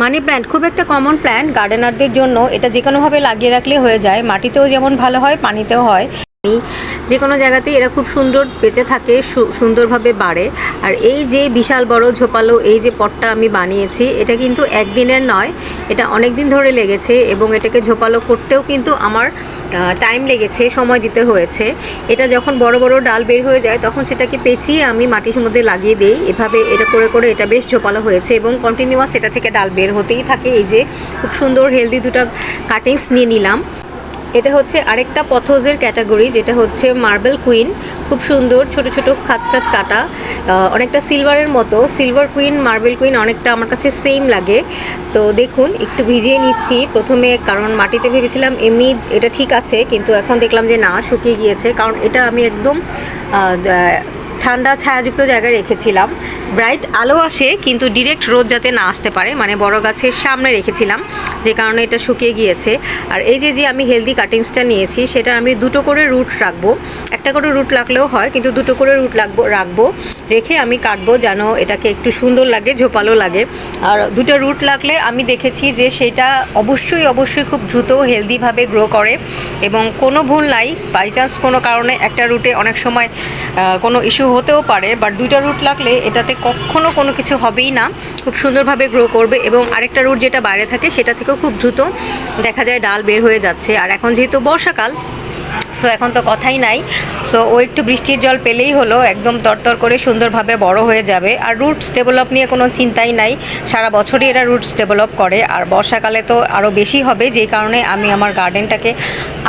Money plant খুব একটা common plant গার্ডেনারদের জন্য এটা যে কোনোভাবে লাগিয়ে রাখলে হয়ে যায়। মাটিতেও যেমন ভালো হয়, পানিতেও হয়। যে কোনো জায়গাতেই এরা খুব সুন্দর বেঁচে থাকে সুন্দরভাবে বাড়ে। আর এই যে বিশাল বড় ঝোপালো, এই যে পটটা আমি বানিয়েছি, এটা কিন্তু একদিনের নয়, এটা অনেক দিন ধরে লেগেছে এবং এটাকে ঝোপালো করতেও কিন্তু আমার টাইম লেগেছে, সময় দিতে হয়েছে। এটা যখন বড় বড় ডাল বের হয়ে যায়, তখন সেটাকে পেঁচিয়ে আমি মাটির মধ্যে লাগিয়ে দিই। এভাবে এটা করে করে এটা বেশ ঝোপালো হয়েছে এবং কন্টিনিউয়াস এটা থেকে ডাল বের হতেই থাকে। এই যে খুব সুন্দর হেলদি দুটো কাটিংস নিয়ে নিলাম। এটা হচ্ছে আরেকটা পথোজের ক্যাটাগরি, যেটা হচ্ছে মার্বেল কুইন। খুব সুন্দর, ছোট ছোট, খাঁচ খাঁচ কাটা। অনেকটা সিলভারের মতো। সিলভার কুইন, মার্বেল কুইন অনেকটা আমার কাছে সেম লাগে। তো দেখুন, একটু ভিজিয়ে নিচ্ছি। প্রথমে, কারণ মাটিতে ভেবেছিলাম এমনি এটা ঠিক আছে, কিন্তু এখন দেখলাম যে না, শুকিয়ে গিয়েছে। কারণ এটা আমি একদম ঠান্ডা, ছায়াযুক্ত জায়গায় রেখেছিলাম। ব্রাইট আলো আসে, কিন্তু ডিরেক্ট রোদ যাতে না আসতে পারে মানে বড় গাছের সামনে রেখেছিলাম, যে কারণে এটা শুকিয়ে গিয়েছে। আর এই যে যে আমি হেলদি কাটিংসটা নিয়েছি, সেটা আমি দুটো করে রুট রাখব। একটা করে রুট রাখলেও হয়, কিন্তু দুটো করে রুট রাখব রাখব। রেখে আমি কাটবো যেন এটাকে একটু সুন্দর লাগে, ঝোপালো লাগে। আর দুটো রুট লাগলে আমি দেখেছি যে, সেটা অবশ্যই অবশ্যই খুব দ্রুত হেলদিভাবে গ্রো করে। এবং কোনো ভুল নাই বাই চান্স কোনো কারণে একটা রুটে অনেক সময় কোনো ইস্যু হতেও পারে বাট দুইটা রুট লাগলে এটাতে কখনো কোনো কিছু হবেই না। খুব সুন্দরভাবে গ্রো করবে এবং আরেকটা রুট যেটা বাইরে থাকে সেটা থেকেও খুব দ্রুত দেখা যায় ডাল বের হয়ে যাচ্ছে। আর এখন যেহেতু বর্ষাকাল সো এখন তো কথাই নাই। সো ও একটু বৃষ্টির জল পেলেই হলো, একদম তরতর করে সুন্দরভাবে বড় হয়ে যাবে। আর রুটস ডেভেলপ নিয়ে কোনো চিন্তাই নাই। সারা বছরই এরা রুটস ডেভেলপ করে। আর বর্ষাকালে তো আরও বেশি হবে, যেই কারণে আমি আমার গার্ডেনটাকে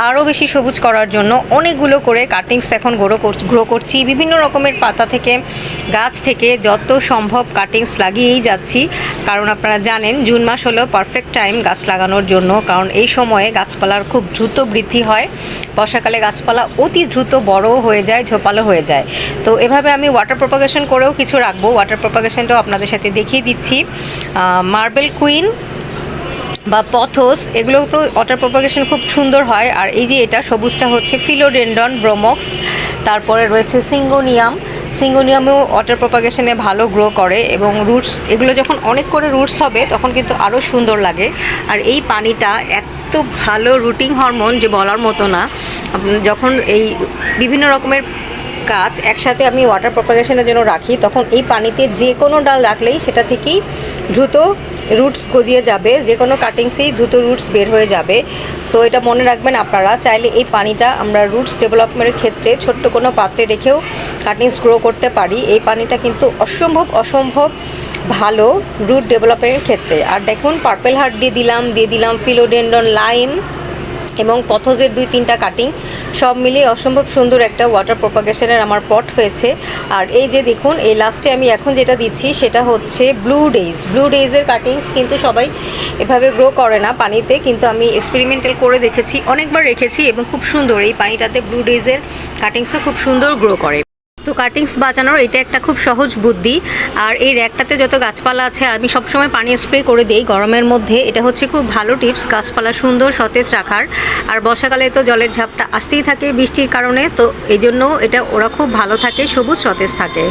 আরও বেশি সবুজ করার জন্য অনেকগুলো করে কাটিংস এখন গ্রো গ্রো করছি। বিভিন্ন রকমের পাতা থেকে, গাছ থেকে যত সম্ভব কাটিংস লাগিয়েই যাচ্ছি। কারণ আপনারা জানেন, জুন মাস হলো পারফেক্ট টাইম গাছ লাগানোর জন্য। কারণ এই সময়ে গাছপালার খুব দ্রুত বৃদ্ধি হয়। বর্ষাকালে গাছপালা অতি দ্রুত বড় হয়ে যায়, ঝোপালো হয়ে যায়। তো এভাবে আমি ওয়াটার প্রপাগেশন করেও কিছু রাখব। ওয়াটার প্রপাগেশনটাও আপনাদের সাথে দেখিয়ে দিচ্ছি। মার্বেল কুইন বা পথস এগুলো তো ওয়াটার প্রপাগেশন খুব সুন্দর হয়। আর এই যে এটা, সবুজটা হচ্ছে ফিলোডেন্ডন ব্রোমক্স তারপরে রয়েছে সিঙ্গোনিয়াম। সিঙ্গোনিয়ামেও ওয়াটার প্রপাগেশনে ভালো গ্রো করে এবং রুটস এগুলো যখন অনেক করে রুটস হবে, তখন কিন্তু আরও সুন্দর লাগে। আর এই পানিটা এত ভালো রুটিং হরমোন যে বলার মতো না। যখন এই বিভিন্ন রকমের গাছ একসাথে আমি ওয়াটার প্রপাগেশনের জন্য রাখি, তখন এই পানিতে যে কোনো ডাল রাখলেই সেটা থেকেই দ্রুত রুটস গজিয়ে যাবে, যে কোনো কাটিংসেই দ্রুত রুটস বের হয়ে যাবে। সো এটা মনে রাখবেন আপনারা, চাইলে এই পানিটা আমরা রুটস ডেভেলপমেন্টের ক্ষেত্রে ছোট্ট কোনো পাত্রে রেখেও কাটিংস গ্রো করতে পারি। এই পানিটা কিন্তু অসম্ভব অসম্ভব ভালো রুট ডেভেলপের ক্ষেত্রে। আর দেখুন পার্পেল হার্ট দিয়ে দিলাম দিয়ে দিলাম ফিলোডেন্ডন লাইম এবং পথজের দুই তিনটা কাটিং সব মিলিয়ে অসম্ভব সুন্দর একটা ওয়াটার প্রপাগেশনের আমার পট হয়েছে। আর এই যে দেখুন, এই লাস্টে আমি এখন যেটা দিচ্ছি, সেটা হচ্ছে ব্লু ডেইজ ব্লু ডেইজের কাটিংস কিন্তু সবাই এভাবে গ্রো করে না পানিতে, কিন্তু আমি এক্সপেরিমেন্টাল করে দেখেছি, অনেকবার রেখেছি এবং খুব সুন্দর। এই পানিটাতে ব্লু ডেইজের কাটিংসও খুব সুন্দর গ্রো করে। তো কাটিংস বাঁচানোর এটা একটা খুব সহজ বুদ্ধি। আর এই র্যাকটাতে যত গাছপালা আছে, আমি সবসময় পানি স্প্রে করে দিই গরমের মধ্যে। এটা হচ্ছে খুব ভালো টিপস গাছপালা সুন্দর, সতেজ রাখার। আর বর্ষাকালে তো জলের ঝাপটা আসতেই থাকে বৃষ্টির কারণে, তো এই জন্য এটা, ওরা খুব ভালো থাকে, সবুজ, সতেজ থাকে।